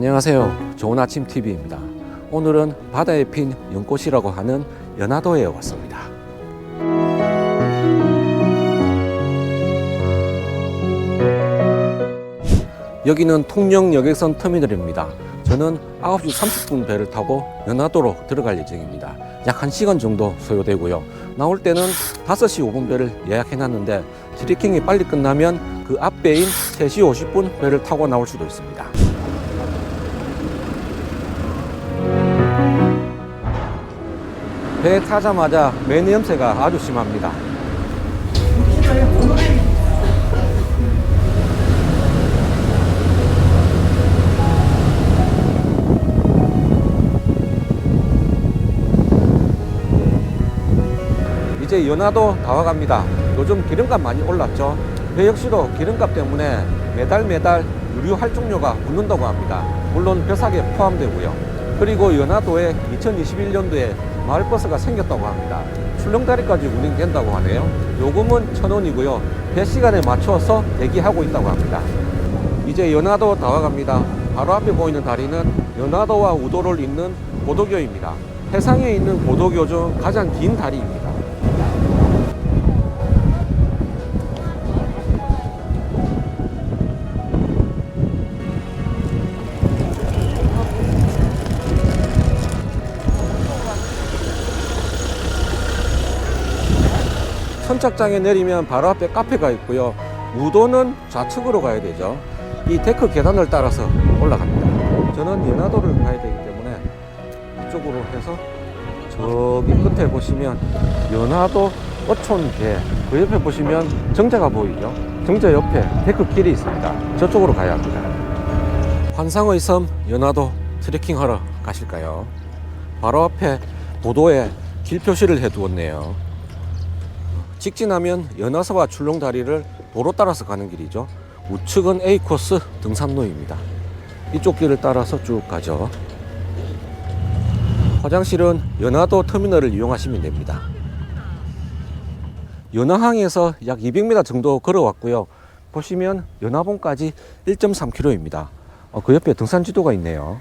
안녕하세요. 좋은 아침 TV입니다. 오늘은 바다에 핀 연꽃이라고 하는 연화도에 왔습니다. 여기는 통영 여객선 터미널입니다. 저는 9시 30분 배를 타고 연화도로 들어갈 예정입니다. 약 1시간 정도 소요되고요. 나올 때는 5시 5분 배를 예약해 놨는데 트리킹이 빨리 끝나면 그 앞배인 3시 50분 배를 타고 나올 수도 있습니다. 배 타자마자 매냄새가 아주 심합니다. 이제 연화도 다 와갑니다. 요즘 기름값 많이 올랐죠. 배 역시도 기름값 때문에 매달 매달 유류 할증료가 붙는다고 합니다. 물론 벼삭에 포함되고요. 그리고 연화도에 2021년도에 마을버스가 생겼다고 합니다. 출렁다리까지 운행된다고 하네요. 요금은 천 원이고요. 배 시간에 맞춰서 대기하고 있다고 합니다. 이제 연화도 다 와갑니다. 바로 앞에 보이는 다리는 연화도와 우도를 잇는 고도교입니다. 해상에 있는 고도교 중 가장 긴 다리입니다. 선착장에 내리면 바로 앞에 카페가 있고요. 우도는 좌측으로 가야 되죠. 이 데크 계단을 따라서 올라갑니다. 저는 연화도를 가야 되기 때문에 이쪽으로 해서 저기 끝에 보시면 연화도 어촌계 그 옆에 보시면 정자가 보이죠. 정자 옆에 데크 길이 있습니다. 저쪽으로 가야 합니다. 환상의 섬 연화도 트레킹하러 가실까요? 바로 앞에 보도에 길 표시를 해 두었네요. 직진하면 연화서와 출렁다리를 도로 따라서 가는 길이죠. 우측은 A 코스 등산로입니다. 이쪽 길을 따라서 쭉 가죠. 화장실은 연화도 터미널을 이용하시면 됩니다. 연화항에서 약 200m 정도 걸어왔고요. 보시면 연화봉까지 1.3km입니다. 어, 그 옆에 등산 지도가 있네요.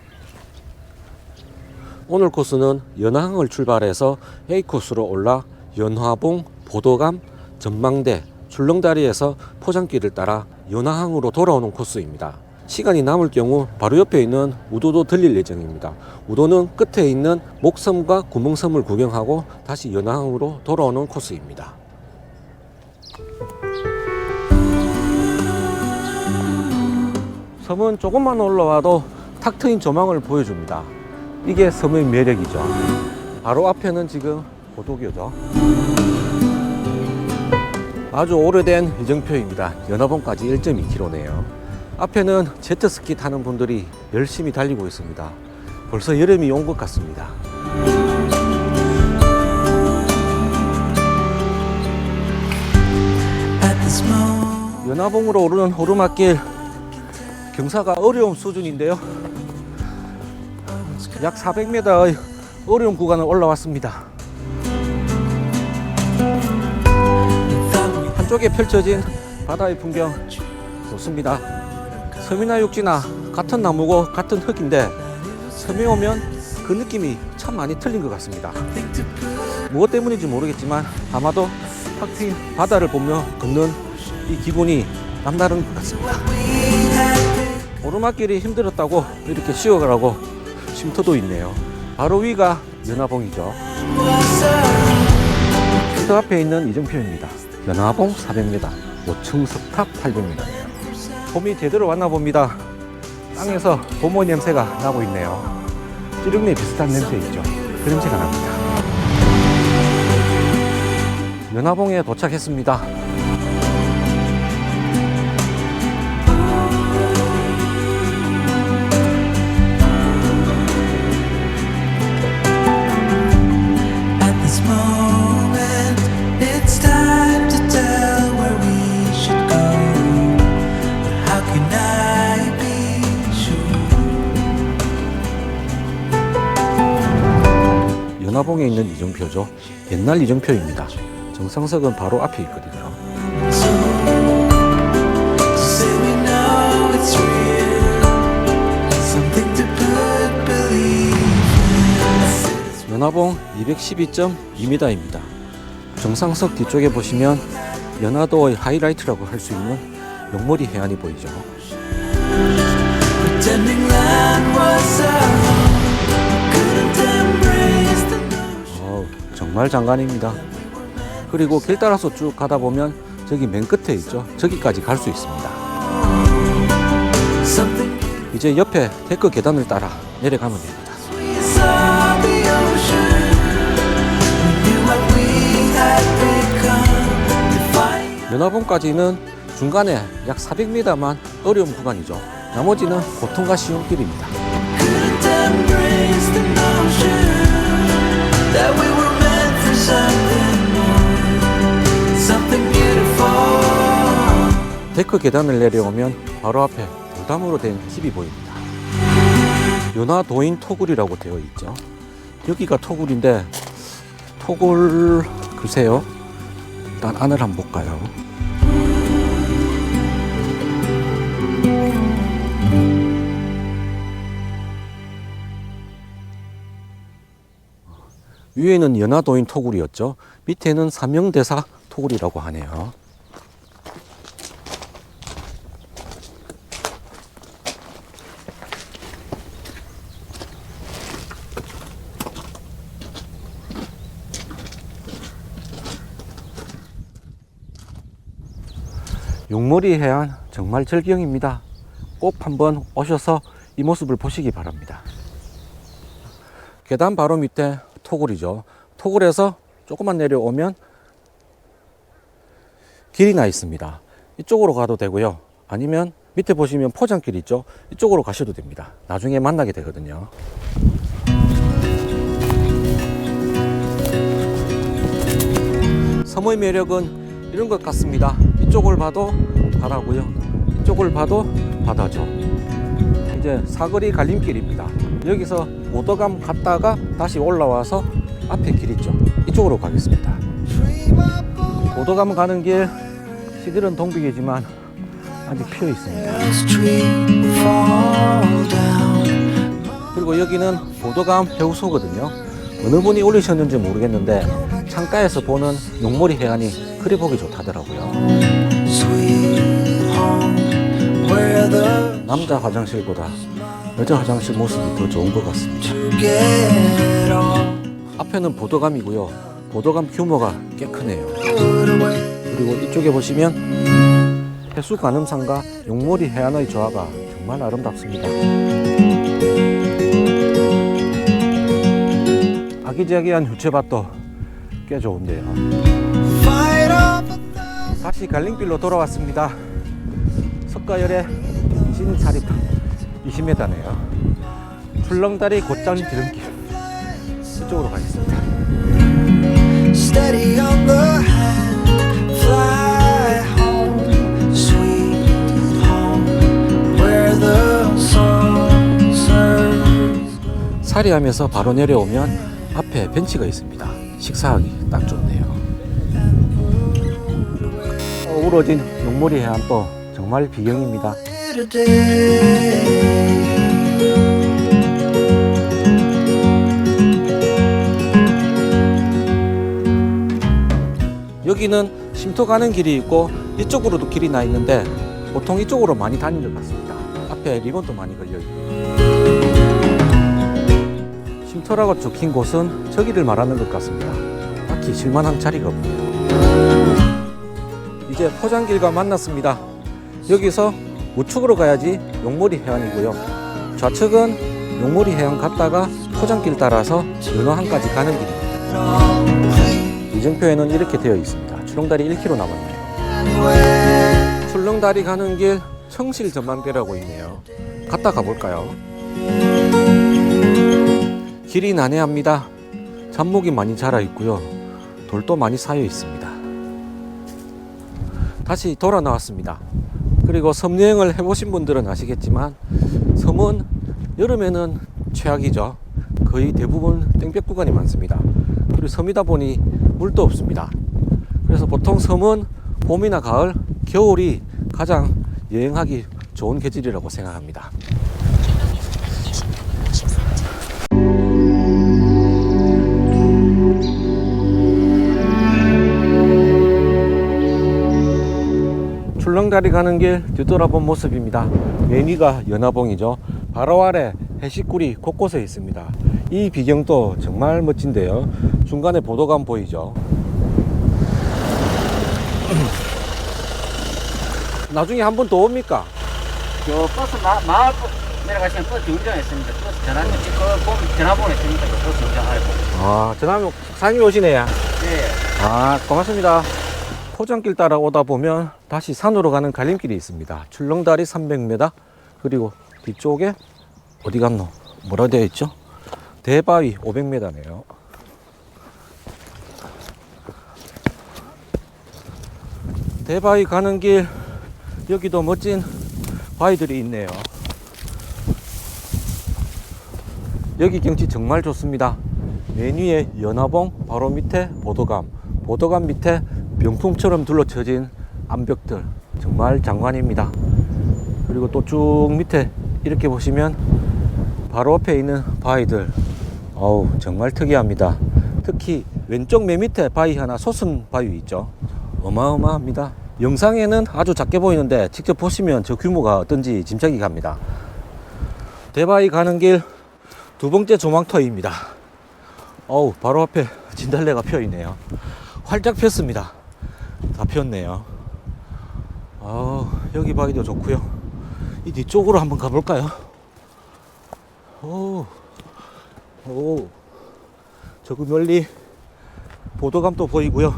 오늘 코스는 연화항을 출발해서 A 코스로 올라 연화봉, 보도감, 전망대, 출렁다리에서 포장길을 따라 연화항으로 돌아오는 코스입니다. 시간이 남을 경우 바로 옆에 있는 우도도 들릴 예정입니다. 우도는 끝에 있는 목섬과 구멍섬을 구경하고 다시 연화항으로 돌아오는 코스입니다. 섬은 조금만 올라와도 탁 트인 조망을 보여줍니다. 이게 섬의 매력이죠. 바로 앞에는 지금 고도교죠. 아주 오래된 이정표입니다. 연화봉까지 1.2km네요. 앞에는 제트스키 타는 분들이 열심히 달리고 있습니다. 벌써 여름이 온 것 같습니다. 연화봉으로 오르는 오르막길 경사가 어려운 수준인데요. 약 400m의 어려운 구간을 올라왔습니다. 한쪽에 펼쳐진 바다의 풍경 좋습니다. 섬이나 육지나 같은 나무고 같은 흙인데 섬에 오면 그 느낌이 참 많이 틀린 것 같습니다. 무엇 때문인지 모르겠지만 아마도 탁 트인 바다를 보며 걷는 이 기분이 남다른 것 같습니다. 오르막길이 힘들었다고 이렇게 쉬어가라고 쉼터도 있네요. 바로 위가 연화봉이죠. 그 앞에 있는 이정표입니다. 연화봉 400m, 5층 석탑 800m네요. 봄이 제대로 왔나 봅니다. 땅에서 봄의 냄새가 나고 있네요. 찌릉내 비슷한 냄새 있죠. 그 냄새가 납니다. 연화봉에 도착했습니다. 있는 이정표죠. 옛날 이정표입니다. 정상석은 바로 앞에 있거든요. 연화봉 212.2m입니다. 정상석 뒤쪽에 보시면 연화도의 하이라이트라고 할 수 있는 용머리 해안이 보이죠. 정말 장관입니다. 그리고 길 따라서 쭉 가다 보면 저기 맨 끝에 있죠. 저기까지 갈 수 있습니다. 이제 옆에 데크 계단을 따라 내려가면 됩니다. 연화봉까지는 중간에 약 400m만 어려운 구간이죠. 나머지는 고통과 쉬운 길입니다. 데크 계단을 내려오면 바로 앞에 돌담으로 된 팁이 보입니다. 연화도인 토굴이라고 되어 있죠. 여기가 토굴인데 토굴 글쎄요. 일단 안을 한번 볼까요? 위에는 연화도인 토굴이었죠. 밑에는 삼명대사 토굴이라고 하네요. 용머리 해안 정말 절경입니다. 꼭 한번 오셔서 이 모습을 보시기 바랍니다. 계단 바로 밑에 토굴이죠. 토굴에서 조금만 내려오면 길이 나 있습니다. 이쪽으로 가도 되고요. 아니면 밑에 보시면 포장길 있죠. 이쪽으로 가셔도 됩니다. 나중에 만나게 되거든요. 섬의 매력은 이런 것 같습니다. 이쪽을 봐도 바다고요. 이쪽을 봐도 바다죠. 이제 사거리 갈림길입니다. 여기서 오더감 갔다가 다시 올라와서 앞에 길 있죠. 이쪽으로 가겠습니다. 오더감 가는 길 시들은 동백이지만 아직 피어 있습니다. 그리고 여기는 보도감 해우소거든요. 어느 분이 올리셨는지 모르겠는데 창가에서 보는 용머리 해안이 그리 보기 좋다더라고요. 남자 화장실보다 여자 화장실 모습이 더 좋은 것 같습니다. 앞에는 보도감이고요. 보도감 규모가 꽤 크네요. 그리고 이쪽에 보시면 해수 가늠산과 용머리 해안의 조화가 정말 아름답습니다. 아기자기한 유채밭도 꽤 좋은데요. 다시 갈림길로 돌아왔습니다. 석가열의 신사리탑 20m네요. 출렁다리 곧장 지름길 이쪽으로 가겠습니다. 사리하면서 바로 내려오면 앞에 벤치가 있습니다. 식사하기 딱 좋네요. 어우러진 용머리 해안도 정말 비경입니다. 여기는 쉼터 가는 길이 있고 이쪽으로도 길이 나 있는데 보통 이쪽으로 많이 다니는 것 같습니다. 앞에 리본도 많이 걸려 있고. 쉼터라고 적힌 곳은 저기를 말하는 것 같습니다. 딱히 실만한 자리가 없네요. 이제 포장길과 만났습니다. 여기서 우측으로 가야지 용머리 해안이고요. 좌측은 용머리 해안 갔다가 포장길 따라서 연어항까지 가는 길입니다. 이정표에는 이렇게 되어 있습니다. 출렁다리 1km 남았네요. 출렁다리 가는 길 청실 전망대라고 있네요. 갔다 가볼까요? 길이 난해합니다. 잡목이 많이 자라 있고요. 돌도 많이 쌓여 있습니다. 다시 돌아 나왔습니다. 그리고 섬 여행을 해보신 분들은 아시겠지만 섬은 여름에는 최악이죠. 거의 대부분 땡볕 구간이 많습니다. 그리고 섬이다 보니 물도 없습니다. 그래서 보통 섬은 봄이나 가을, 겨울이 가장 여행하기 좋은 계절이라고 생각합니다. 출렁다리 가는 길 뒤돌아본 모습입니다. 매니가 연화봉이죠. 바로 아래 해시굴이 곳곳에 있습니다. 이 비경도 정말 멋진데요. 중간에 보도감 보이죠. 나중에 한 번 더 옵니까? 저 버스 마, 마을 버- 내려가시면 버스 운전했습니다. 버스 전화 그 보면 전화번호 있으니까 그 버스 운전하고. 아, 전화면 상이 오시네요. 네. 아, 고맙습니다. 포장길 따라 오다 보면 다시 산으로 가는 갈림길이 있습니다. 출렁다리 300m 그리고 뒤쪽에 어디 갔노? 뭐라 되어 있죠? 대바위 500m네요. 대바위 가는 길 여기도 멋진 바위들이 있네요. 여기 경치 정말 좋습니다. 맨 위에 연화봉, 바로 밑에 보도감, 보도감 밑에 병풍처럼 둘러쳐진 암벽들 정말 장관입니다. 그리고 또 쭉 밑에 이렇게 보시면 바로 앞에 있는 바위들 어우 정말 특이합니다. 특히 왼쪽 맨 밑에 바위 하나 솟은 바위 있죠. 어마어마합니다. 영상에는 아주 작게 보이는데 직접 보시면 저 규모가 어떤지 짐작이 갑니다. 대바위 가는 길 두 번째 조망터입니다. 어우, 바로 앞에 진달래가 피어 있네요. 활짝 폈습니다. 다 피었네요. 아, 여기 바위도 좋고요. 이 뒤쪽으로 한번 가볼까요? 오, 오, 저기 멀리 보도감도 보이고요.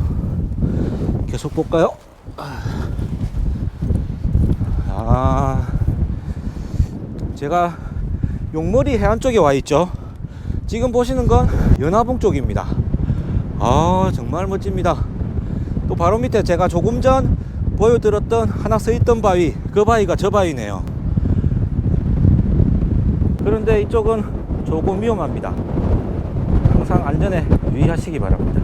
계속 볼까요? 아, 제가 용머리 해안 쪽에 와 있죠. 지금 보시는 건 연화봉 쪽입니다. 아, 정말 멋집니다. 또 바로 밑에 제가 조금 전 보여드렸던 하나 서 있던 바위, 그 바위가 저 바위네요. 그런데 이쪽은 조금 위험합니다. 항상 안전에 유의하시기 바랍니다.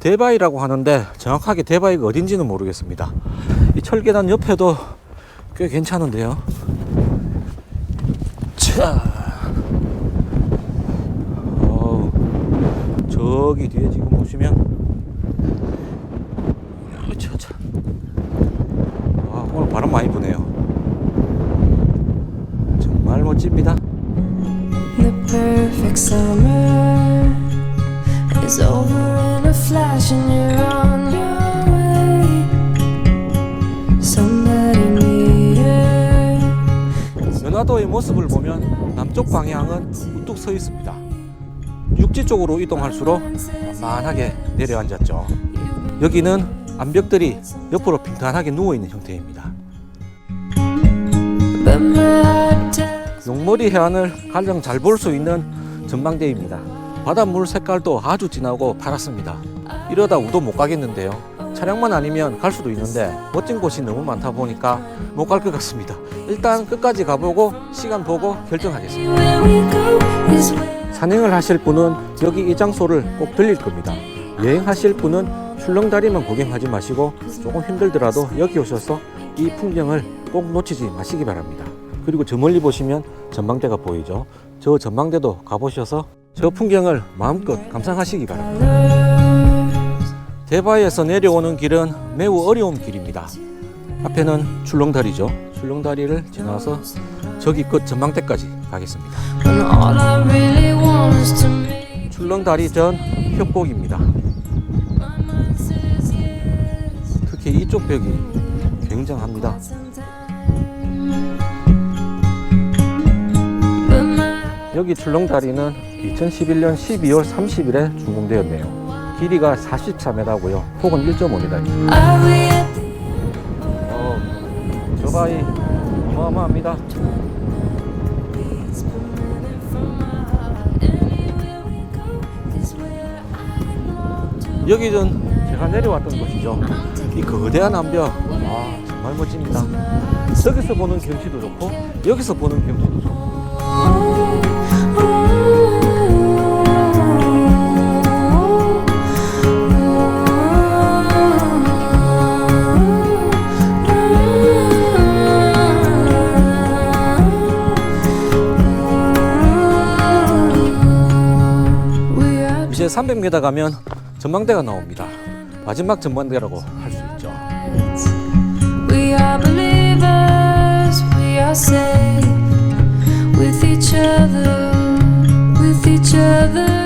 대바위라고 하는데 정확하게 대바위가 어딘지는 모르겠습니다. 이 철계단 옆에도 꽤 괜찮은데요. 자, 어우, 저기 뒤에 지금 보시면. 와, 오늘 바람 많이 부네요. 정말 멋집니다. The perfect summer is over in a flash, and you're on your way. Somebody near. 연화도의 모습을 보면 남쪽 방향은 우뚝 서 있습니다. 육지 쪽으로 이동할수록 만만하게 내려앉았죠. 여기는 암벽들이 옆으로 빈탄하게 누워 있는 형태입니다. 용머리 해안을 가장 잘 볼 수 있는 전망대입니다. 바닷물 색깔도 아주 진하고 파랗습니다. 이러다 우도 못 가겠는데요. 차량만 아니면 갈 수도 있는데 멋진 곳이 너무 많다 보니까 못 갈 것 같습니다. 일단 끝까지 가보고 시간 보고 결정하겠습니다. 산행을 하실 분은 여기 이 장소를 꼭 들릴 겁니다. 여행하실 분은 출렁다리만 구경하지 마시고 조금 힘들더라도 여기 오셔서 이 풍경을 꼭 놓치지 마시기 바랍니다. 그리고 저 멀리 보시면 전망대가 보이죠. 저 전망대도 가보셔서 저 풍경을 마음껏 감상하시기 바랍니다. 대바에서 내려오는 길은 매우 어려운 길입니다. 앞에는 출렁다리죠. 출렁다리를 지나서 저기 끝 전망대까지 가겠습니다. 출렁다리 전 협곡입니다. 특히 이쪽 벽이 굉장합니다. 여기 출렁다리는 2011년 12월 30일에 준공되었네요. 길이가 44m고요. 폭은 1.5m입니다. are we at the 어, 저 바위 어마어마합니다. 여기는 제가 내려왔던 곳이죠. 이 거대한 암벽, 와 정말 멋집니다. 저기서 보는 경치도 좋고 여기서 보는 경치 이제 300m 가면 전망대가 나옵니다. 마지막 전망대라고 할 수 있죠.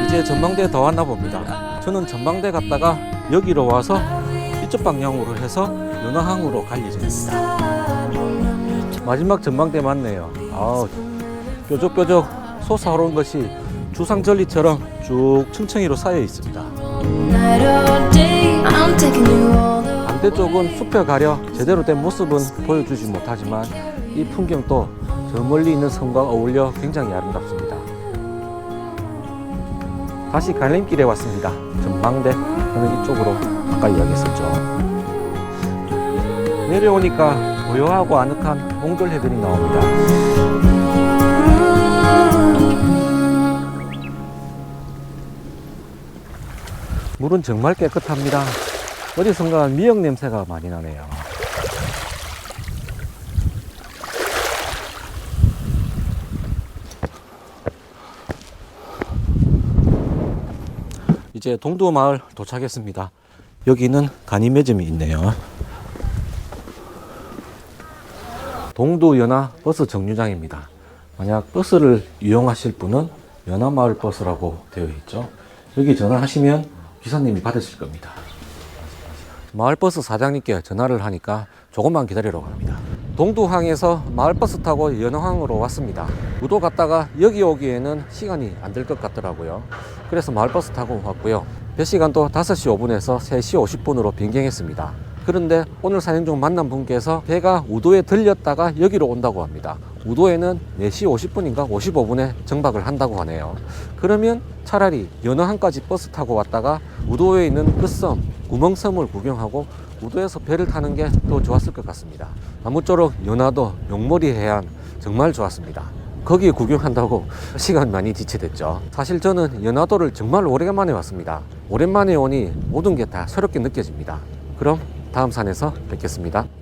이제 전망대 더 왔나 봅니다. 저는 전망대 갔다가 여기로 와서 이쪽 방향으로 해서 연화항으로 갈 예정입니다. 마지막 전망대 맞네요. 아우, 뾰족뾰족 솟아오른 것이 주상절리처럼 쭉 층층이로 쌓여 있습니다. 반대쪽은 숲에 가려 제대로 된 모습은 보여주지 못하지만 이 풍경도 저 멀리 있는 섬과 어울려 굉장히 아름답습니다. 다시 갈림길에 왔습니다. 전망대 저는 이쪽으로 가까이 가겠었죠. 내려오니까 고요하고 아늑한 몽돌 해변이 나옵니다. 물은 정말 깨끗합니다. 어디선가 미역 냄새가 많이 나네요. 이제 동두 마을 도착했습니다. 여기는 간이 매점이 있네요. 동두 연화 버스 정류장입니다. 만약 버스를 이용하실 분은 연화마을 버스라고 되어 있죠. 여기 전화하시면 기사님이 받으실 겁니다. 마을버스 사장님께 전화를 하니까 조금만 기다리라고 합니다. 동두항에서 마을버스 타고 연화항으로 왔습니다. 우도 갔다가 여기 오기에는 시간이 안 될 것 같더라고요. 그래서 마을버스 타고 왔고요. 배 시간도 5시 5분에서 3시 50분으로 변경했습니다. 그런데 오늘 사연 중 만난 분께서 배가 우도에 들렸다가 여기로 온다고 합니다. 우도에는 4시 50분인가 55분에 정박을 한다고 하네요. 그러면 차라리 연어항까지 버스 타고 왔다가 우도에 있는 끝섬, 구멍섬을 구경하고 우도에서 배를 타는 게 더 좋았을 것 같습니다. 아무쪼록 연화도 용머리 해안 정말 좋았습니다. 거기 구경한다고 시간 많이 지체됐죠. 사실 저는 연화도를 정말 오래간만에 왔습니다. 오랜만에 오니 모든 게 다 새롭게 느껴집니다. 그럼 다음 산에서 뵙겠습니다.